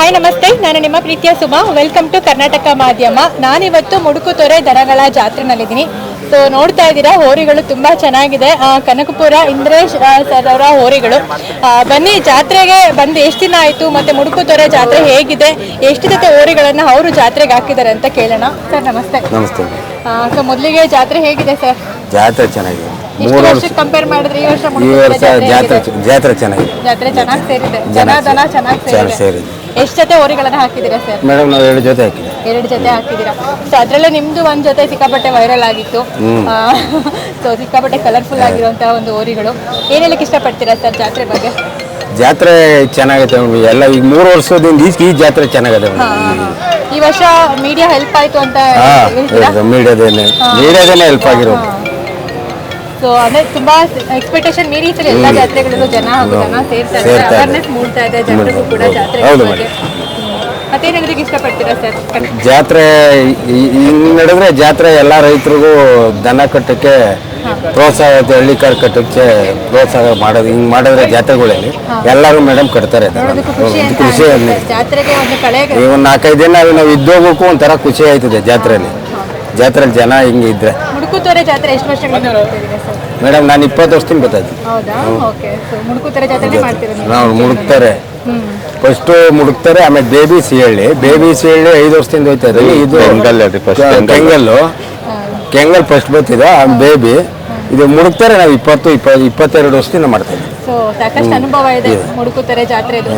Hi ನಮಸ್ತೆ. ನಾನು ನಿಮ್ಮ ಪ್ರೀತಿಯ ಸುಮಾ. ವೆಲ್ಕಮ್ ಟು ಕರ್ನಾಟಕ ಮಾಧ್ಯಮ ನಾನಿವತ್ತು ಮುಡುಕುತೊರೆ ದನಗಳ ಜಾತ್ರೆನಲ್ಲಿದ್ದೀನಿ. ಸೊ ನೋಡ್ತಾ ಇದ್ದೀರಾ ಹೋರಿಗಳು ತುಂಬಾ ಚೆನ್ನಾಗಿದೆ. ಕನಕಪುರ ಇಂದ್ರೇಶ್ ಸರ್ ಅವರ ಹೋರಿಗಳು. ಬನ್ನಿ ಜಾತ್ರೆಗೆ ಬಂದು ಎಷ್ಟು ದಿನ ಆಯಿತು ಮತ್ತೆ ಮುಡುಕುತೊರೆ ಜಾತ್ರೆ ಹೇಗಿದೆ ಎಷ್ಟು ಜೊತೆ ಹೋರಿಗಳನ್ನು ಅವರು ಜಾತ್ರೆಗೆ ಹಾಕಿದ್ದಾರೆ ಅಂತ ಕೇಳೋಣ. ಸರ್ ನಮಸ್ತೆ. ನಮಸ್ತೆ. ಸೊ ಮೊದಲಿಗೆ ಜಾತ್ರೆ ಹೇಗಿದೆ ಸರ್? ಜಾತ್ರೆ ಚೆನ್ನಾಗಿದೆ. ಮೂರು ವರ್ಷ ಕಂಪೇರ್ ಮಾಡಿದ್ರೆ ಈ ವರ್ಷ ಈ ವರ್ಷ ಜಾತ್ರೆ ಜಾತ್ರೆ ಚೆನ್ನಾಗಿದೆ. ಜಾತ್ರೆ ಚೆನ್ನಾಗಿ ಸೇರಿದೆ. ಜನ ಜನ ಚೆನ್ನಾಗಿ ಚೆನ್ನಾಗಿ ಸೇರಿದೆ. ಸೇರಿದೆ. ಎಷ್ಟು ಜೊತೆ ಹೋರಿಗಳನ್ನ ಹಾಕಿದ್ದೀರಾ ಸರ್? ಮೇಡಮ್ ನಾವು ಎರಡು ಜೊತೆ ಹಾಕಿದ್ವಿ ಎರಡು ಜೊತೆ ಹಾಕಿದ್ದೀರಾ. ಸೊ ಅದ್ರಲ್ಲೇ ನಿಮ್ದು ಒಂದ್ ಜೊತೆ ಸಿಕ್ಕಾಪಟ್ಟೆ ವೈರಲ್ ಆಗಿತ್ತು. ಸೊ ಸಿಕ್ಕಾಪಟ್ಟೆ ಕಲರ್ಫುಲ್ ಆಗಿರುವಂತಹ ಒಂದು ಹೋರಿಗಳು. ಏನ್ ಹೇಳಕ್ ಇಷ್ಟಪಡ್ತೀರಾ ಸರ್ ಜಾತ್ರೆ ಬಗ್ಗೆ? ಜಾತ್ರೆ ಚೆನ್ನಾಗೈತೆ ಮೇಡಮ್. ಎಲ್ಲ ಈಗ ಮೂರು ವರ್ಷದಿಂದ ಈ ಈ ಜಾತ್ರೆ ಚೆನ್ನಾಗಿದೆ ಹಾ, ಈ ವರ್ಷ ಮೀಡಿಯಾ ಹೆಲ್ಪ್ ಆಯ್ತು ಅಂತ ಹೇಳ್ತೀರಾ? ಮೀಡಿಯಾದೇನೆ ಮೀಡಿಯಾದೇನೆ ಹೆಲ್ಪ್ ಆಗಿರೋದು. ಸೊ ಅಂದ್ರೆ ತುಂಬಾ ಎಕ್ಸ್ಪೆಕ್ಟೇಷನ್ ಮೀರಿ ಈ ಎಲ್ಲಾ ಜಾತ್ರೆಗಳಲ್ಲೂ ಜನ ಹಾಗೂ ಜನ ಸೇರ್ತಾ ಇದ್ದಾರೆ ಸೇರ್ತಾ ಅವೇರ್ನೆಸ್ ಮೂಡ್ತಾ ಇದೆ ಜನರಿಗೂ ಕೂಡ ಜಾತ್ರೆ ಬಗ್ಗೆ ಮತ್ತೇನ್ ಹೇಳೋದಕ್ಕೆ ಇಷ್ಟಪಡ್ತೀರಾ ಸರ್? ಜಾತ್ರೆ ಹಿಂಗೆ ನಡೆದ್ರೆ ಜಾತ್ರೆ ಎಲ್ಲ ರೈತರಿಗೂ ದನ ಕಟ್ಟಕ್ಕೆ ಪ್ರೋತ್ಸಾಹ ಹಳ್ಳಿ ಕಾರ್ ಕಟ್ಟಕ್ಕೆ ಪ್ರೋತ್ಸಾಹ ಮಾಡೋದು ಹಿಂಗ್ ಮಾಡಿದ್ರೆ ಜಾತ್ರೆಗಳಲ್ಲಿ ಎಲ್ಲರೂ ಮೇಡಮ್ ಕಟ್ತಾರೆ. ಖುಷಿ ಜಾತ್ರೆಗೆ ಒಂದು ಕಳೆ ಈ ಒಂದು ನಾಲ್ಕೈದು ದಿನ ನಾವು ಇದ್ದೋಗಕ್ಕೂ ಒಂಥರ ಖುಷಿ ಆಯ್ತದೆ ಜಾತ್ರೆಯಲ್ಲಿ. ಜಾತ್ರೆಯಲ್ಲಿ ಜನ ಹಿಂಗೆ ಇದ್ರೆ. ಮುಡುಕುತೊರೆ ಜಾತ್ರೆ ಎಷ್ಟು ವರ್ಷ ಬರ್ತಾ ಸರ್ ಮೇಡಮ್ ನಾನು ಇಪ್ಪತ್ತು ವರ್ಷದಿಂದ ಗೊತ್ತಾಯ್ತು. ಹೌದಾ? ಓಕೆ. ಸೊ ಮುಡುಕುತೊರೆ ಜಾತ್ರೆ ಮಾಡ್ತೀರಾ ನೀವು? ನಾವು ಮುಡುಕ್ತಾರೆ. ಫಸ್ಟ್ ಮುಡುಕ್ತಾರೆ ಆಮೇಲೆ ಬೇಬಿ ಸಿಹಳ್ಳಿ. ಬೇಬಿ ಸಿಹಳ್ಳಿ ಐದು ವರ್ಷದಿಂದ ಹೋಯ್ತಾರೆ ಇದೆ. ಇದು ಕೆಂಗಲ್ ಅದು first ಕ- ಕೆಂಗಲ್. ಕೆಂಗಲ್ಲು. ಕೆಂಗಲ್ ಫಸ್ಟ್ ಬರ್ತಿದೆ ಆಮೇಲೆ ಬೇಬಿ. ಇದು ಮುಡುಕ್ತಾರೆ ನಾವು ಇಪ್ಪತ್ತು ಇಪ್ಪ ಇಪ್ಪತ್ತೆರಡು ವರ್ಷದಿಂದ ಮಾಡ್ತಾ ಇದ್ದೀವಿ. ಸೊ ಸಾಕಷ್ಟು ಅನುಭವ ಇದೆ ಮುಡುಕುತೊರೆ ಜಾತ್ರೆದು.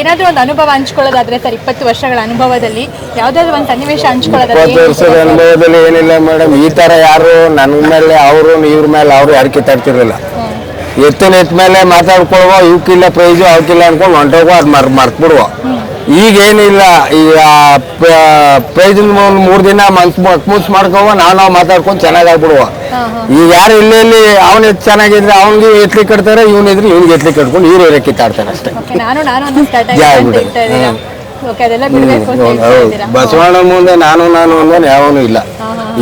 ಏನಾದ್ರೂ ಒಂದು ಅನುಭವ ಹಂಚ್ಕೊಳ್ಳೋದಾದ್ರೆ ಸರ್ ಇಪ್ಪತ್ತು ವರ್ಷಗಳ ಅನುಭವದಲ್ಲಿ ಯಾವ್ದಾದ್ರು ಒಂದು ಸನ್ನಿವೇಶ ಹಂಚ್ಕೊಳ್ಳೋದಾದ್ರೆ ಇಪ್ಪತ್ತು ವರ್ಷದ ಅನುಭವದಲ್ಲಿ ಏನಿಲ್ಲ ಮೇಡಮ್. ಈ ಥರ ಯಾರು ನನ್ನ ಮೇಲೆ ಅವರು ಇವ್ರ ಮೇಲೆ ಅವರು ಯಾರು ಕಿತ್ತಾಡ್ತಿರಲಿಲ್ಲ. ಎತ್ತಿನ ಎತ್ತ ಮೇಲೆ ಮಾತಾಡ್ಕೊಳ್ವ ಇವಕ್ಕಿಲ್ಲ ಪ್ರೈಸು ಅವಕ್ಕಿಲ್ಲ ಅನ್ಕೊಂಡು ಹೊಂಟೋಗೋ ಅದು ಮರ್ ಮರ್ತ್ಬಿಡುವ. ಈಗ ಏನಿಲ್ಲ ಈಗ ಪ್ರೈಜ್ ಮೂರು ದಿನ ಮನ್ಸ್ ಮುನ್ಸ್ ಮಾಡ್ಕೋವ ನಾವು ನಾವು ಮಾತಾಡ್ಕೊಂಡು ಚೆನ್ನಾಗಾಗ್ಬಿಡುವ ಈಗ ಯಾರು ಇಲ್ಲಿ ಇಲ್ಲಿ ಎತ್ ಚೆನ್ನಾಗಿದ್ರೆ ಅವ್ನಿಗೆ ಎತ್ಲಿ ಕಟ್ತಾರೆ ಇವ್ನು ಇದ್ರೆ ಇವ್ನಿಗೆ ಎತ್ಲಿ ಕಟ್ಕೊಂಡು ಇವ್ರು ಇವ್ರೆ ಕಿತ್ತಾಡ್ತಾರೆ ಅಷ್ಟೇ. ಹೌದು. ಬಸವಣ್ಣ ಮುಂದೆ ನಾನು ನಾನು ಅಂದ್ರೆ ಯಾವನು ಇಲ್ಲ.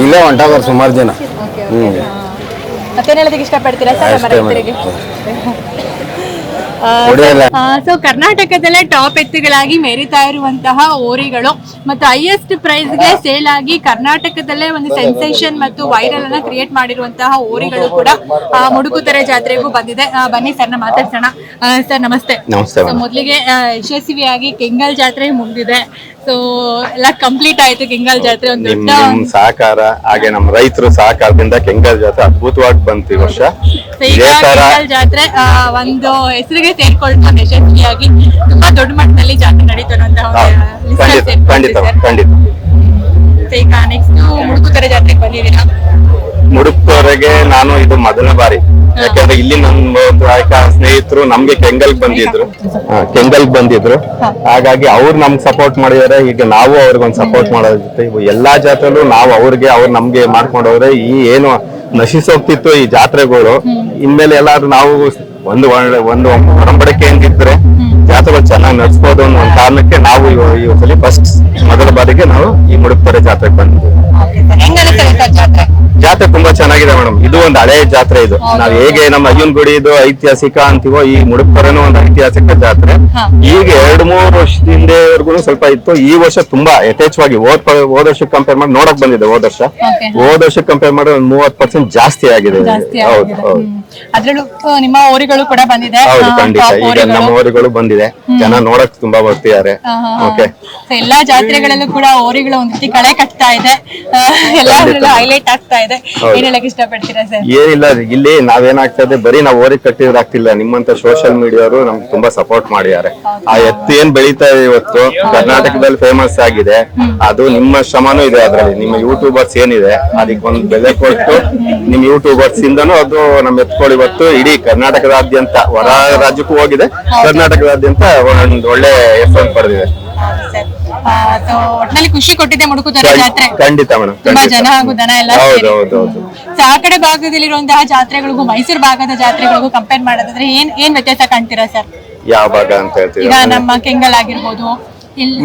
ಇಲ್ಲೇ ಹೊಂಟೋಗೋರು ಸುಮಾರು ಜನ. ಓಕೆ ಸೊ ಕರ್ನಾಟಕದಲ್ಲೇ ಟಾಪ್ ಎತ್ತುಗಳಾಗಿ ಮೆರಿತಾ ಇರುವಂತಹ ಓರಿಗಳು ಮತ್ತು ಹೈಯೆಸ್ಟ್ ಪ್ರೈಸ್ಗೆ ಸೇಲ್ ಆಗಿ ಕರ್ನಾಟಕದಲ್ಲೇ ಒಂದು ಸೆನ್ಸೇಷನ್ ಮತ್ತು ವೈರಲ್ ಅನ್ನ ಕ್ರಿಯೇಟ್ ಮಾಡಿರುವಂತಹ ಓರಿಗಳು ಕೂಡ ಮುಡುಕುತೊರೆ ಜಾತ್ರೆಗೂ ಬಂದಿದೆ. ಬನ್ನಿ ಬನ್ನಿ ನ ಮಾತಾಡ್ಸೋಣ. ಸರ್ ನಮಸ್ತೆ. ಮೊದಲಿಗೆ ಯಶಸ್ವಿಯಾಗಿ ಕೆಂಗಲ್ ಜಾತ್ರೆ ಮುಗಿದಿದೆ. ಸೊ ಎಲ್ಲ ಕಂಪ್ಲೀಟ್ ಆಯ್ತು ಕೆಂಗಲ್ ಜಾತ್ರೆ ಒಂದು ನಿಮ್ ದೊಡ್ಡ ನಿಮ್ ಸಹಕಾರ ಹಾಗೆ ನಮ್ಮ ರೈತರು ಸಹಕಾರದಿಂದ ಕೆಂಗಲ್ ಜಾತ್ರೆ ಅದ್ಭುತವಾಗಿ ಬಂತು ಈ ವರ್ಷ. So, ಈಗ ಇದೇ ತರ ಕೆಂಗಲ್ ಜಾತ್ರೆ ಆ, ಒಂದು ಹೆಸರಿಗೆ ಸೇರ್ಕೊಂಡು ಯಶಸ್ವಿಯಾಗಿ. ತುಂಬಾ ದೊಡ್ಡ ಮಟ್ಟದಲ್ಲಿ ಜಾತ್ರೆ ನಡೀತು ಅನ್ನುವಂತಹ ಹಾ, ಒಂದು list ಅಲ್ಲಿ ಖಂಡಿತ ಖಂಡಿತ sir. ಖಂಡಿತ. So, ಈಗ ನೆಕ್ಸ್ಟ್ ಮುಡುಕುತೊರೆ ಜಾತ್ರೆಗೆ ಬಂದಿದ್ದೀರಾ? ಮುಡುಕ್ತವರೆಗೆ ನಾನು ಇದು ಮೊದಲ ಬಾರಿ. ಯಾಕಂದ್ರೆ ಇಲ್ಲಿ ನಮ್ಮ ಸ್ನೇಹಿತರು ನಮ್ಗೆ ಕೆಂಗಲ್ ಬಂದಿದ್ರು. ಕೆಂಗಲ್ ಬಂದಿದ್ರು. ಹಾಗಾಗಿ ಅವ್ರು ನಮ್ಗೆ ಸಪೋರ್ಟ್ ಮಾಡಿದಾರೆ ಈಗ ನಾವು ಅವ್ರಿಗೊಂದು ಸಪೋರ್ಟ್ ಮಾಡೋದಿತ್ತು ಜೊತೆ ಎಲ್ಲಾ ಜಾತ್ರೆಲ್ಲೂ ನಾವು ಅವ್ರಿಗೆ ಅವ್ರು ನಮ್ಗೆ ಮಾಡ್ಕೊಂಡವ್ರೆ. ಈ ಏನು ನಶಿಸೋಗ್ತಿತ್ತು ಈ ಜಾತ್ರೆಗಳು. ಇನ್ಮೇಲೆ ಎಲ್ಲಾದ್ರೂ ನಾವು ಒಂದು ಒಂದು ಒಡಂಬಡಿಕೆ ಏನಿದ್ರೆ ಜಾತ್ರೆಗಳು ಚೆನ್ನಾಗಿ ನಡ್ಸ್ಬೋದು ಅನ್ನೋ ಒಂದು ಕಾರಣಕ್ಕೆ ನಾವು ಈ ಸಲ ಫಸ್ಟ್ ಮೊದಲ ಬಾರಿಗೆ ನಾವು ಈ ಮುಡುಕ್ತೊರೆ ಜಾತ್ರೆಗೆ ಬಂದಿದ್ದೀವಿ. ಜಾತ್ರೆ ತುಂಬಾ ಚೆನ್ನಾಗಿದೆ ಮೇಡಮ್. ಇದು ಒಂದು ಹಳೆ ಜಾತ್ರೆ ಇದು. ನಾವ್ ಹೇಗೆ ನಮ್ಮ ಅಯ್ಯನ್ ಗುಡಿ ಇದು ಐತಿಹಾಸಿಕ ಅಂತೀವೋ ಈ ಮುಡುಕ್ತೊರೆನೂ ಒಂದು ಐತಿಹಾಸಿಕ ಜಾತ್ರೆ. ಈಗ ಎರಡ್ ಮೂರ್ ವರ್ಷದ ಹಿಂದೆವರೆಗೂ ಸ್ವಲ್ಪ ಇತ್ತು. ಈ ವರ್ಷ ತುಂಬಾ ಯಥೇಚ್ಛವಾಗಿ ಹೋದ್ ಹೋದ ವರ್ಷಕ್ಕೆ ಕಂಪೇರ್ ಮಾಡಿ ನೋಡಕ್ ಬಂದಿದೆ ಹೋದ ವರ್ಷ. ಹೋದ ವರ್ಷಕ್ಕೆ ಕಂಪೇರ್ ಮಾಡಿ ಒಂದು ಮೂವತ್ ಪರ್ಸೆಂಟ್ ಜಾಸ್ತಿ ಆಗಿದೆ. ಹೌದು ಹೌದು. ಅದ್ರಲ್ಲೂ ನಿಮ್ಮ ಓರಿಗಳು ಕೂಡ ಬಂದಿದೆ. ಹೌದು ಖಂಡಿತ. ಈಗ ಓರಿಗಳು. ನಮ್ಮ ಊರುಗಳು ಬಂದಿದೆ. ಜನ ನೋಡಕ್ ತುಂಬಾ ಬರ್ತಿದ್ದಾರೆ. ಓಕೆ So, ಎಲ್ಲಾ ಜಾತ್ರೆಗಳಲ್ಲೂ ಕೂಡ ಓರಿಗಳು ಒಂದು ರೀತಿ ಕಳೆ ಕಟ್ತಾ ಇದೆ. ಎಲ್ಲಾದ್ರಲ್ಲೂ ಹೈಲೈಟ್ ಆಗ್ತಾ ಇದೆ. ಏನ್ ಹೇಳಕ್ ಇಷ್ಟಪಡ್ತೀರಾ ಸರ್? ಏನಿಲ್ಲ ಇಲ್ಲಿ ನಾವೇನಾಗ್ತದೆ ಬರೀ ನಾವು ಓರಿಗೆ ಕಟ್ಟಿದ್ರೆ ಆಗ್ತಿಲ್ಲ. ನಿಮ್ಮಂತ ಸೋಷಿಯಲ್ ಮೀಡಿಯಾರು ನಮ್ಗೆ ತುಂಬಾ ಸಪೋರ್ಟ್ ಮಾಡಿದ್ದಾರೆ. ಆ ಎತ್ತು ಏನ್ ಬೆಳೀತಾ ಇದೆ ಇವತ್ತು? ಕರ್ನಾಟಕದಲ್ಲಿ ಫೇಮಸ್ ಆಗಿದೆ. ಅದು ನಿಮ್ಮ ಶ್ರಮನೂ ಇದೆ ಅದರಲ್ಲಿ. ನಿಮ್ಮ ಯೂಟ್ಯೂಬರ್ಸ್ ಏನಿದೆ ಅದಕ್ಕೆ ಒಂದು ಬೆಲೆ ಕೊಟ್ಟು ನಿಮ್ ಯೂಟ್ಯೂಬರ್ಸ್ ಇಂದನೂ ಅದು ನಮ್ಮ ಎತ್ಕೊಳ್ಳಿ ಇವತ್ತು ಇಡೀ ಕರ್ನಾಟಕದಾದ್ಯಂತ ಹೊರ ರಾಜ್ಯಕ್ಕೂ ಹೋಗಿದೆ. ಕರ್ನಾಟಕದಾದ್ಯಂತ ಒಂದು ಒಳ್ಳೆ ಹೆಸರು ಪಡೆದಿದೆ. ಒಟ್ಟಿನಲ್ಲಿ ಖುಷಿ ಕೊಟ್ಟಿದೆ ಮುಡುಕುತೊರೆ ಜಾತ್ರೆ. ಖಂಡಿತ ಮೇಡಮ್ ತುಂಬಾ ಜನ ಹಾಗೂ ದನ ಎಲ್ಲ ಆ ಕಡೆ ಭಾಗದಲ್ಲಿರುವಂತಹ ಜಾತ್ರೆಗಳಿಗೂ ಮೈಸೂರು ಭಾಗದ ಜಾತ್ರೆಗಳಿಗೂ ಕಂಪೇರ್ ಮಾಡೋದಾದ್ರೆ ಏನ್ ಏನ್ ವ್ಯತ್ಯಾಸ ಕಾಣ್ತೀರಾ ಸರ್ ಯಾವ ಭಾಗ ಅಂತ ಈಗ ಹೇಳ್ತೀವಿ ನಮ್ಮ ಕೆಂಗಲ್ ಆಗಿರ್ಬೋದು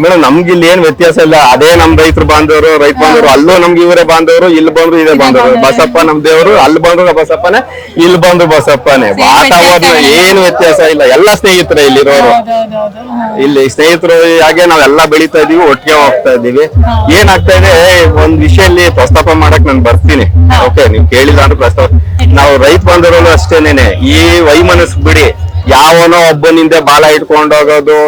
ಮೇಡಮ್ ನಮ್ಗೆ ಇಲ್ಲಿ ಏನ್ ವ್ಯತ್ಯಾಸ ಇಲ್ಲ. ಅದೇ ನಮ್ ರೈತರು ಬಾಂಧವರು ರೈತ ಬಾಂಧವರು ಅಲ್ಲೂ ನಮ್ಗೆ ಇವರೇ ಬಾಂಧವರು ಇಲ್ಲಿ ಬಂದ್ರು ಇದೇ ಬಾಂಧವರು. ಬಸಪ್ಪ ನಮ್ ದೇವರು ಅಲ್ಲಿ ಬಂದ್ರು ಬಸಪ್ಪನೇ ಇಲ್ಲಿ ಬಂದ್ರು ಬಸಪ್ಪನೇ. ವಾತಾವರಣ ಏನು ವ್ಯತ್ಯಾಸ ಇಲ್ಲ. ಎಲ್ಲ ಸ್ನೇಹಿತರೆ ಇಲ್ಲಿರೋರು. ಇಲ್ಲಿ ಸ್ನೇಹಿತರು ಹಾಗೆ ನಾವೆಲ್ಲ ಬೆಳಿತಾ ಇದೀವಿ ಒಟ್ಟಿಗೆ ಹೋಗ್ತಾ ಇದೀವಿ. ಏನಾಗ್ತಾ ಇದೆ ಒಂದ್ ವಿಷಯಲ್ಲಿ ಪ್ರಸ್ತಾಪ ಮಾಡಕ್ ನಾನು ಬರ್ತೀನಿ. ಓಕೆ ನೀವ್ ಕೇಳಿಲ್ಲ ಅಂದ್ರೆ ಪ್ರಸ್ತಾಪ. ನಾವು ರೈತ ಬಾಂಧವರು ಅಷ್ಟೇನೇನೆ. ಈ ವೈಮನಸ್ ಬಿಡಿ. ಯಾವನೋ ಒಬ್ಬನಿಂದ ಬಾಲ ಇಟ್ಕೊಂಡು ಹೋಗೋದು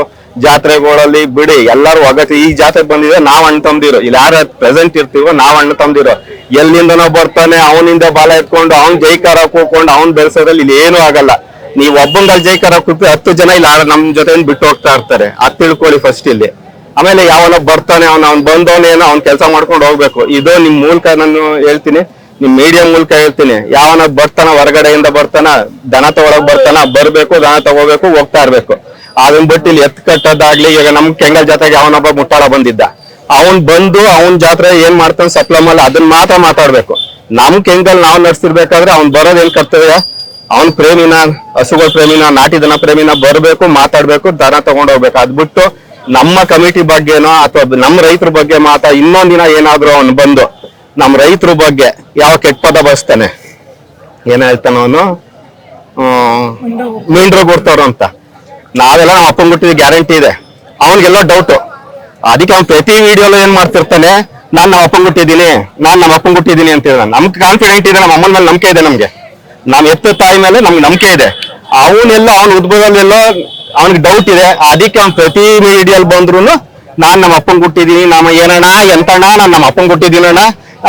ಜಾತ್ರೆಗಳಲ್ಲಿ ಬಿಡಿ, ಎಲ್ಲರೂ ಒಗತಿ ಈ ಜಾತ್ರೆ ಬಂದಿದೆ ನಾವ್ ಅಣ್ಣ ತಂದಿರೋ. ಇಲ್ಲಿ ಯಾರ ಪ್ರೆಸೆಂಟ್ ಇರ್ತೀವೋ ನಾವ್ ಅಣ್ಣ ತಂದಿರೋ. ಎಲ್ಲಿಂದನೋ ಬರ್ತಾನೆ, ಅವನಿಂದ ಬಾಲ ಎತ್ಕೊಂಡು, ಅವ್ನ್ ಜೈಕಾರ ಕೂಕೊಂಡು, ಅವ್ನ್ ಬೆಳೆಸೋದ್ರಲ್ಲಿ ಇಲ್ಲಿ ಏನೂ ಆಗಲ್ಲ. ನೀವ್ ಒಬ್ಬಂದಲ್ಲಿ ಜೈಕಾರ ಕೂತು ಹತ್ತು ಜನ ಇಲ್ಲಿ ನಮ್ ಜೊತೆ ಬಿಟ್ಟು ಹೋಗ್ತಾ ಇರ್ತಾರೆ. ಅದ್ ತಿಳ್ಕೊಳ್ಳಿ ಫಸ್ಟ್ ಇಲ್ಲಿ. ಆಮೇಲೆ ಯಾವನೋ ಬರ್ತಾನೆ, ಅವ್ನ, ಅವ್ನ್ ಬಂದವನೇನೋ ಅವ್ನ್ ಕೆಲಸ ಮಾಡ್ಕೊಂಡು ಹೋಗ್ಬೇಕು. ಇದು ನಿಮ್ ಮೂಲಕ ನಾನು ಹೇಳ್ತೀನಿ, ನಿಮ್ ಮೀಡಿಯಂ ಮೂಲಕ ಹೇಳ್ತೀನಿ. ಯಾವನ ಬರ್ತಾನ, ಹೊರಗಡೆಯಿಂದ ಬರ್ತಾನ, ದನ ತಗೊಳಕ್ ಬರ್ತಾನ, ಬರ್ಬೇಕು, ದನ ತಗೋಬೇಕು, ಹೋಗ್ತಾ ಇರ್ಬೇಕು. ಬಿಟ್ಟು ಇಲ್ಲಿ ಎತ್ ಕಟ್ಟೋದಾಗ್ಲಿ ಈಗ ನಮ್ ಕೆಂಗಲ್ ಜಾತ್ರೆಗೆ ಅವನೊಬ್ಬ ಮುಟ್ಟಾಳ ಬಂದಿದ್ದ. ಅವನ್ ಬಂದು ಅವನ್ ಜಾತ್ರೆ ಏನ್ ಮಾಡ್ತಾನೆ ಸಪ್ಲಮಲ್ ಅದನ್ನ ಮಾತ್ರ ಮಾತಾಡ್ಬೇಕು. ನಮ್ ಕೆಂಗಲ್ ನಾವ್ ನಡ್ಸಿರ್ಬೇಕಾದ್ರೆ ಅವ್ನ್ ಬರೋದ್ ಏನ್ ಕರ್ತವ್ಯ? ಅವನ್ ಪ್ರೇಮಿನ ಹಸುಗಳ ಪ್ರೇಮಿನ ನಾಟಿ ದನ ಪ್ರೇಮಿನ ಬರ್ಬೇಕು ಮಾತಾಡ್ಬೇಕು ದನ ತಗೊಂಡ್ ಹೋಗ್ಬೇಕು. ಅದ್ ಬಿಟ್ಟು ನಮ್ಮ ಕಮಿಟಿ ಬಗ್ಗೆನೋ ಅಥವಾ ನಮ್ಮ ರೈತರ ಬಗ್ಗೆ ಮಾತಾ ಇನ್ನೊಂದ್ ದಿನ ಏನಾದ್ರು ಅವ್ನು ಬಂದು ನಮ್ ರೈತರ ಬಗ್ಗೆ ಯಾವ ಕೆಟ್ಟ ಪದ ಬಸ್ತಾನೆ ಏನ್ ಹೇಳ್ತಾನ ಅವನು? ಮೀಂಡ್ರು ಗುರ್ತವ್ರು ಅಂತ. ನಾವೆಲ್ಲ ನಮ್ಮ ಅಪ್ಪನ ಕೊಟ್ಟಿದ್ದ ಗ್ಯಾರಂಟಿ ಇದೆ. ಅವನಿಗೆಲ್ಲ ಡೌಟ್ ಅದಕ್ಕೆ ಅವ್ನು ಪ್ರತಿ ವಿಡಿಯೋಲು ಏನ್ ಮಾಡ್ತಿರ್ತಾನೆ, ನಾನು ನಮ್ಮ ಅಪ್ಪನ ಕೊಟ್ಟಿದ್ದೀನಿ ನಾನು ನಮ್ಮ ಅಪ್ಪನ ಕೊಟ್ಟಿದ್ದೀನಿ ಅಂತ ಹೇಳ ನಮ್ಗೆ ಕಾನ್ಫಿಡೆಂಟ್ ಇದೆ, ನಮ್ಮ ಅಮ್ಮನ ಮೇಲೆ ನಂಬಿಕೆ ಇದೆ ನಮ್ಗೆ. ನಮ್ಮ ಎತ್ತ ತಾಯಿ ಮೇಲೆ ನಮ್ಗೆ ನಂಬಿಕೆ ಇದೆ. ಅವನೆಲ್ಲ, ಅವ್ನ ಉದ್ಭವದಲ್ಲೆಲ್ಲೋ ಅವ್ನಿಗೆ ಡೌಟ್ ಇದೆ. ಅದಕ್ಕೆ ಅವ್ನು ಪ್ರತಿ ವಿಡಿಯೋಲ್ ಬಂದ್ರು ನಾನು ನಮ್ಮ ಅಪ್ಪನ್ ಕೊಟ್ಟಿದ್ದೀನಿ ನಮ್ಮ ಏನಣ್ಣ, ಎಂತಣ್ಣ, ನಾನು ನಮ್ಮ ಅಪ್ಪನ್ ಕೊಟ್ಟಿದ್ದೀನಣ್ಣ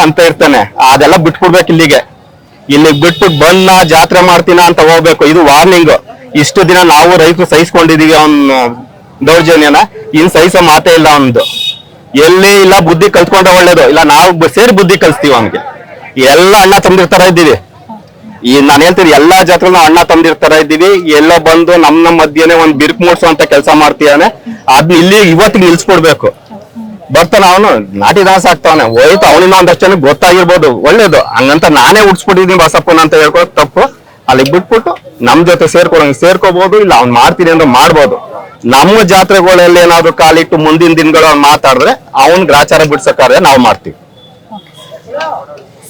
ಅಂತ ಇರ್ತಾನೆ. ಅದೆಲ್ಲ ಬಿಟ್ಕೊಡ್ಬೇಕು ಇಲ್ಲಿಗೆ. ಇಲ್ಲಿ ಬಿಟ್ಟು ಬಂದ ಜಾತ್ರೆ ಮಾಡ್ತೀನ ಅಂತ ಹೋಗ್ಬೇಕು. ಇದು ವಾರ್ನಿಂಗ್ ಇಷ್ಟು ದಿನ ನಾವು ರೈತರು ಸಹಿಸ್ಕೊಂಡಿದೀವಿ ಅವನ್ ದೌರ್ಜನ್ಯನ. ಇನ್ ಸಹಿಸೋ ಮಾತೇ ಇಲ್ಲ ಅವನ್ದು. ಎಲ್ಲಿ ಇಲ್ಲ ಬುದ್ಧಿ ಕಲ್ತ್ಕೊಂಡ್ರೆ ಒಳ್ಳೇದು. ಇಲ್ಲ ನಾವು ಸೇರಿ ಬುದ್ಧಿ ಕಲಿಸ್ತೀವಿ ಅವನ್ಗೆ. ಎಲ್ಲ ಅಣ್ಣ ತಂದಿರ್ತಾರ ಇದ್ದೀವಿ. ಈ ನಾನು ಹೇಳ್ತೀನಿ ಎಲ್ಲಾ ಜಾತ್ರೆ ಅಣ್ಣ ತಂದಿರ್ತಾರ ಇದ್ದೀವಿ. ಎಲ್ಲ ಬಂದು ನಮ್ ನಮ್ಮ ಮಧ್ಯೆನೆ ಒಂದ್ ಬಿರುಕು ಮೂಡಿಸುವಂತ ಕೆಲಸ ಮಾಡ್ತೀಯಾನೆ. ಅದ್ನ ಇಲ್ಲಿ ಇವತ್ತಿಗೆ ನಿಲ್ಸ್ಕೊಡ್ಬೇಕು. ಬರ್ತಾನ ಅವನು. ನಾಟಿ ದಾಸ ಆಗ್ತಾವನೆ. ಹೋಯ್ತು ಅವನಿಂದ ಒಂದಷ್ಟು ಜನಕ್ಕೆ ಗೊತ್ತಾಗಿರ್ಬೋದು. ಒಳ್ಳೇದು. ಹಂಗಂತ ನಾನೇ ಉಡ್ಸ್ಬಿಟ್ಟಿದೀನಿ ಬಸಪ್ಪನ ಅಂತ ಹೇಳ್ಕೊಳಕ್ ತಪ್ಪು. ಅಲ್ಲಿ ಬಿಟ್ಬಿಟ್ಟು ನಮ್ ಜೊತೆ ಸೇರ್ಕೊಳಂಗ್ ಸೇರ್ಕೋಬಹುದು ಇಲ್ಲ ಅವ್ನ್ ಮಾಡ್ತೀನಿ ಅಂದ್ರೆ ಮಾಡ್ಬೋದು. ನಮ್ಮ ಜಾತ್ರೆಗಳಲ್ಲಿ ಏನಾದ್ರು ಕಾಲಿಟ್ಟು ಮುಂದಿನ ದಿನಗಳು ಅವ್ನ್ ಮಾತಾಡಿದ್ರೆ ಅವ್ನ್ ಗ್ರಾಚಾರ ಬಿಡ್ಸಕ್ಕಾದ್ರೆ ನಾವು ಮಾಡ್ತೀವಿ.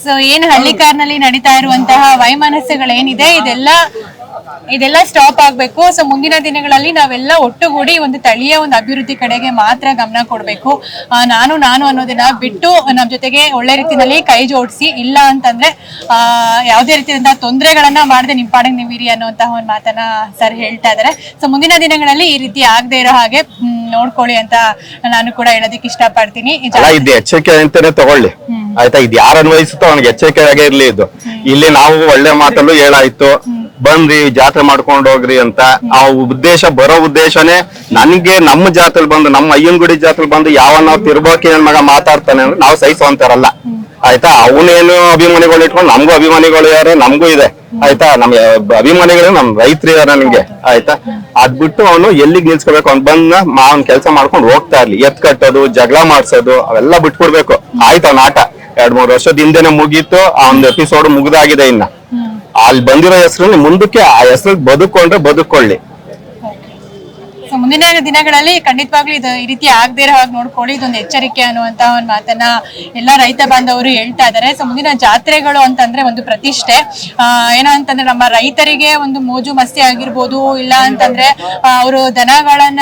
ಸೊ ಏನ್ ಹಳ್ಳಿಕಾರ್ನಲ್ಲಿ ನಡೀತಾ ಇರುವಂತಹ ವೈಮನಸ್ಸುಗಳೇನಿದೆ? ಇದೆಲ್ಲ ಇದೆಲ್ಲ ಸ್ಟಾಪ್ ಆಗ್ಬೇಕು. ಸೊ ಮುಂದಿನ ದಿನಗಳಲ್ಲಿ ನಾವೆಲ್ಲ ಒಟ್ಟುಗೂಡಿ ಒಂದು ತಳಿಯ ಒಂದು ಅಭಿವೃದ್ಧಿ ಕಡೆಗೆ ಮಾತ್ರ ಗಮನ ಕೊಡಬೇಕು. ನಾನು ನಾನು ಅನ್ನೋದನ್ನ ಬಿಟ್ಟು ನಮ್ಮ ಜೊತೆಗೆ ಒಳ್ಳೆ ರೀತಿಯಲ್ಲಿ ಕೈ ಜೋಡಿಸಿ ಇಲ್ಲ ಅಂತಂದ್ರೆ ಆ ಯಾವುದೇ ರೀತಿಯಿಂದ ತೊಂದರೆಗಳನ್ನ ಮಾಡದೆ ನಿಮ್ ನೀವಿರಿ ಅನ್ನುವಂತಹ ಒಂದು ಮಾತನ್ನ ಸರ್ ಹೇಳ್ತಾ ಇದಾರೆ. ಸೊ ಮುಂದಿನ ದಿನಗಳಲ್ಲಿ ಈ ರೀತಿ ಆಗದೆ ಇರೋ ಹಾಗೆ ನೋಡ್ಕೊಳ್ಳಿ ಅಂತ ನಾನು ಕೂಡ ಹೇಳೋದಕ್ಕೆ ಇಷ್ಟಪಡ್ತೀನಿ. ಪಡ್ತೀನಿ ಇದು ಎಚ್ಚರಿಕೆ ಅಂತಾನೆ ತಗೊಳ್ಳಿ. ಆಯ್ತಾ? ಇದು ಯಾರು ಅನ್ವಯಿಸುತ್ತೋ ಅವನಿಗೆ ಎಚ್ಚರಿಕೆ ಆಗೇ ಇರ್ಲಿ ಇದು. ಇಲ್ಲಿ ನಾವು ಒಳ್ಳೆ ಮಾತಲ್ಲೂ ಹೇಳಾಯ್ತು. ಬಂದ್ರಿ, ಜಾತ್ರೆ ಮಾಡ್ಕೊಂಡು ಹೋಗ್ರಿ ಅಂತ ಆ ಉದ್ದೇಶ, ಬರೋ ಉದ್ದೇಶನೇ ನನ್ಗೆ ನಮ್ಮ ಜಾತ್ರೆ ಬಂದು, ನಮ್ಮ ಅಯ್ಯನಗುಡಿ ಜಾತ್ರೆ ಬಂದು ಯಾವ ನಾವ್ ತಿರ್ಬೋಕಿ ನನ್ ಮಗ ಮಾತಾಡ್ತಾನೆ ಅಂದ್ರೆ ನಾವು ಸಹಿಸುವಂತಾರಲ್ಲ ಆಯ್ತಾ? ಅವನೇನು ಅಭಿಮಾನಿಗಳು ಇಟ್ಕೊಂಡು ನಮಗೂ ಅಭಿಮಾನಿಗಳು ಯಾರು? ನಮಗೂ ಇದೆ. ಆಯ್ತಾ? ನಮ್ ಅಭಿಮಾನಿಗಳು ನಮ್ ರೈತರು ಯಾರ ನನ್ಗೆ? ಆಯ್ತಾ? ಅದ್ ಬಿಟ್ಟು ಅವನು ಎಲ್ಲಿಗೆ ನಿಲ್ಸ್ಕೋಬೇಕು? ಅವ್ನ್ ಬಂದ ಅವ್ನ್ ಕೆಲಸ ಮಾಡ್ಕೊಂಡು ಹೋಗ್ತಾ ಇರ್ಲಿ. ಎತ್ ಕಟ್ಟೋದು, ಜಗಳ ಮಾಡ್ಸೋದು, ಅವೆಲ್ಲ ಬಿಟ್ಕೊಡ್ಬೇಕು ಆಯ್ತು ಅವ್ನ ಆಟ. ಎರಡ್ ಮೂರ್ ವರ್ಷದ ಹಿಂದೆನೆ ಮುಗೀತು. ಅವ್ನ ಎಪಿಸೋಡ್ ಮುಗ್ದಾಗಿದೆ ಇನ್ನ. ಅಲ್ಲಿ ಬಂದಿರೋ ಹೆಸರು ಮುಂದಕ್ಕೆ ಆ ಹೆಸರು ಬದುಕೊಂಡ್ರೆ ಬದುಕೊಳ್ಳಿ ಸೊ ಮುಂದಿನ ದಿನಗಳಲ್ಲಿ ಖಂಡಿತವಾಗ್ಲೂ ಇದು ಈ ರೀತಿ ಆಗದೇ ಇರೋ ಹಾಗೆ ನೋಡ್ಕೊಳ್ಳಿ. ಇದೊಂದು ಎಚ್ಚರಿಕೆ ಅನ್ನುವಂತ ಒಂದು ಮಾತನ್ನ ಎಲ್ಲ ರೈತ ಬಾಂಧವರು ಹೇಳ್ತಾ ಇದ್ದಾರೆ. ಸೊ ಮುಂದಿನ ಜಾತ್ರೆಗಳು ಅಂತಂದ್ರೆ ಒಂದು ಪ್ರತಿಷ್ಠೆ. ಏನೋ ಅಂತಂದ್ರೆ ನಮ್ಮ ರೈತರಿಗೆ ಒಂದು ಮೋಜು ಮಸ್ತಿ ಆಗಿರ್ಬೋದು, ಇಲ್ಲ ಅಂತಂದ್ರೆ ಅವರು ದನಗಳನ್ನ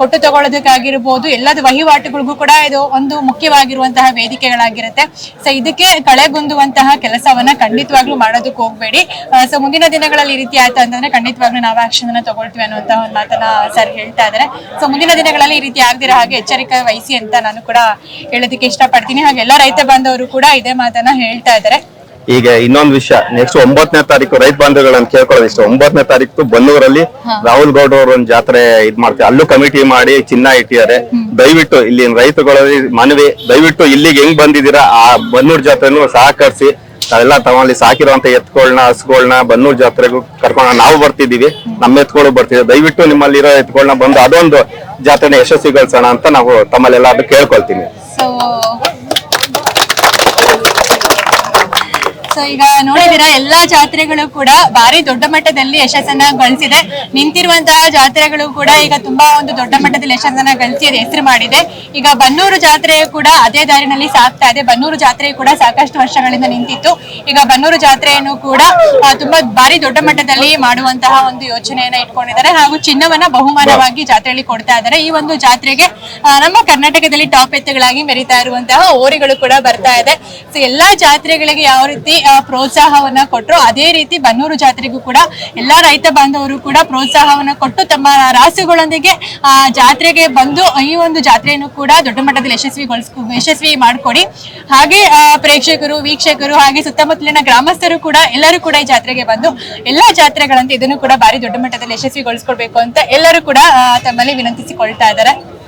ಕೊಟ್ಟು ತಗೊಳ್ಳೋದಕ್ಕಾಗಿರ್ಬೋದು, ಎಲ್ಲದ ವಹಿವಾಟುಗಳಿಗೂ ಕೂಡ ಇದು ಒಂದು ಮುಖ್ಯವಾಗಿರುವಂತಹ ವೇದಿಕೆಗಳಾಗಿರುತ್ತೆ. ಸೊ ಇದಕ್ಕೆ ಕಳೆಗುಂದುವಂತಹ ಕೆಲಸವನ್ನ ಖಂಡಿತವಾಗ್ಲೂ ಮಾಡೋದಕ್ಕೆ ಹೋಗ್ಬೇಡಿ. ಸೊ ಮುಂದಿನ ದಿನಗಳಲ್ಲಿ ಈ ರೀತಿ ಆಯ್ತು ಅಂತಂದ್ರೆ ಖಂಡಿತವಾಗ್ಲೂ ನಾವು ಆಕ್ಷನ್ ಅನ್ನ ತಗೊಳ್ತೀವಿ ಅನ್ನುವಂತಹ ಒಂದು ಮಾತನ್ನ ಸರ್ ಹೇಳ್ತಾ ಇದ್ದಾರೆ. ಸೊ ಮುಂದಿನ ದಿನಗಳಲ್ಲಿ ಈ ರೀತಿ ಆಗದಿರೋ ಹಾಗೆ ಎಚ್ಚರಿಕೆ ವಹಿಸಿ ಅಂತ ನಾನು ಕೂಡ ಹೇಳೋದಕ್ಕೆ ಇಷ್ಟಪಡ್ತೀನಿ. ಹಾಗೆ ಎಲ್ಲ ರೈತ ಬಾಂಧವರು ಕೂಡ ಇದೇ ಮಾತನ್ನ ಹೇಳ್ತಾ ಇದ್ದಾರೆ. ಈಗ ಇನ್ನೊಂದು ವಿಷಯ ನೆಕ್ಸ್ಟ್ ಒಂಬತ್ತನೇ ತಾರೀಕು ರೈತ ಬಾಂಧವಗಳನ್ನ ಕೇಳ್ಕೊಳ್ಳೋದು ಇಷ್ಟ. ಒಂಬತ್ತನೇ ತಾರೀಕು ಬನ್ನೂರಲ್ಲಿ ರಾಹುಲ್ ಗೌಡ ಅವರು ಒಂದು ಜಾತ್ರೆ ಇದ್ ಮಾಡ್ತಾರೆ. ಅಲ್ಲೂ ಕಮಿಟಿ ಮಾಡಿ ಚಿನ್ನ ಇಟ್ಟಿದ್ದಾರೆ. ದಯವಿಟ್ಟು ಇಲ್ಲಿ ರೈತಗಳಲ್ಲಿ ಮನವಿ ದಯವಿಟ್ಟು ಇಲ್ಲಿಗೆ ಹೆಂಗ್ ಬಂದಿದ್ದೀರಾ ಆ ಬನ್ನೂರ್ ಜಾತ್ರೆನೂ ಸಹಕರಿಸಿ ಅವೆಲ್ಲ ತಮ್ಮಲ್ಲಿ ಸಾಕಿರುವಂತ ಎತ್ಕೊಳ್ನ ಹಸ್ಗಳನ್ನ ಬನ್ನೂರ್ ಜಾತ್ರೆಗೂ ಕರ್ಕೊಂಡು ನಾವು ಬರ್ತಿದ್ದೀವಿ. ನಮ್ಮ ಎತ್ಕೊಳ್ಳು ಬರ್ತಿದ್ದೀವಿ ದಯವಿಟ್ಟು ನಿಮ್ಮಲ್ಲಿರೋ ಎತ್ಕೊಳ್ಳ ಬಂದು ಅದೊಂದು ಜಾತ್ರೆನ ಯಶಸ್ವಿಗೊಳಿಸೋಣ ಅಂತ ನಾವು ತಮ್ಮಲ್ಲೆಲ್ಲ ಕೇಳ್ಕೊಳ್ತೀನಿ. ಈಗ ನೋಡಿದಿರಾ ಎಲ್ಲಾ ಜಾತ್ರೆಗಳು ಕೂಡ ಭಾರಿ ದೊಡ್ಡ ಮಟ್ಟದಲ್ಲಿ ಯಶಸ್ಸನ್ನ ಗಳಿಸಿದೆ. ನಿಂತಿರುವಂತಹ ಜಾತ್ರೆಗಳು ಕೂಡ ಈಗ ತುಂಬಾ ಒಂದು ದೊಡ್ಡ ಮಟ್ಟದಲ್ಲಿ ಯಶಸ್ಸನ್ನ ಗಳಿಸಿ ಹೆಸರು ಮಾಡಿದೆ. ಈಗ ಬನ್ನೂರು ಜಾತ್ರೆ ಕೂಡ ಅದೇ ದಾರಿನಲ್ಲಿ ಸಾಗ್ತಾ ಇದೆ. ಬನ್ನೂರು ಜಾತ್ರೆ ಕೂಡ ಸಾಕಷ್ಟು ವರ್ಷಗಳಿಂದ ನಿಂತಿತ್ತು. ಈಗ ಬನ್ನೂರು ಜಾತ್ರೆಯನ್ನು ಕೂಡ ತುಂಬಾ ಭಾರಿ ದೊಡ್ಡ ಮಟ್ಟದಲ್ಲಿ ಮಾಡುವಂತಹ ಒಂದು ಯೋಚನೆಯನ್ನ ಇಟ್ಕೊಂಡಿದ್ದಾರೆ. ಹಾಗೂ ಚಿನ್ನವನ್ನ ಬಹುಮಾನವಾಗಿ ಜಾತ್ರೆಯಲ್ಲಿ ಕೊಡ್ತಾ ಇದ್ದಾರೆ. ಈ ಒಂದು ಜಾತ್ರೆಗೆ ನಮ್ಮ ಕರ್ನಾಟಕದಲ್ಲಿ ಟಾಪ್ ಎತ್ತುಗಳಾಗಿ ಮೆರಿತಾ ಇರುವಂತಹ ಓರಿಗಳು ಕೂಡ ಬರ್ತಾ ಇದೆ. ಸೊ ಎಲ್ಲಾ ಜಾತ್ರೆಗಳಿಗೆ ಯಾವ ರೀತಿ ಪ್ರೋತ್ಸಾಹವನ್ನ ಕೊಟ್ಟರು ಅದೇ ರೀತಿ ಬನ್ನೂರು ಜಾತ್ರೆಗೂ ಕೂಡ ಎಲ್ಲಾ ರೈತ ಬಾಂಧವರು ಕೂಡ ಪ್ರೋತ್ಸಾಹವನ್ನ ಕೊಟ್ಟು ತಮ್ಮ ರಾಸುಗಳೊಂದಿಗೆ, ಆ, ಜಾತ್ರೆಗೆ ಬಂದು ಈ ಒಂದು ಜಾತ್ರೆಯನ್ನು ಕೂಡ ದೊಡ್ಡ ಮಟ್ಟದಲ್ಲಿ ಯಶಸ್ವಿಗೊಳಿಸ್ಕೊ, ಯಶಸ್ವಿ ಮಾಡಿಕೊಡಿ. ಹಾಗೆ ಪ್ರೇಕ್ಷಕರು, ವೀಕ್ಷಕರು ಹಾಗೆ ಸುತ್ತಮುತ್ತಲಿನ ಗ್ರಾಮಸ್ಥರು ಕೂಡ ಎಲ್ಲರೂ ಕೂಡ ಈ ಜಾತ್ರೆಗೆ ಬಂದು ಎಲ್ಲಾ ಜಾತ್ರೆಗಳಂತೆ ಇದನ್ನು ಕೂಡ ಭಾರಿ ದೊಡ್ಡ ಮಟ್ಟದಲ್ಲಿ ಯಶಸ್ವಿಗೊಳಿಸ್ಕೊಡ್ಬೇಕು ಅಂತ ಎಲ್ಲರೂ ಕೂಡ ತಮ್ಮಲ್ಲಿ ವಿನಂತಿಸಿಕೊಳ್ತಾ ಇದ್ದಾರೆ.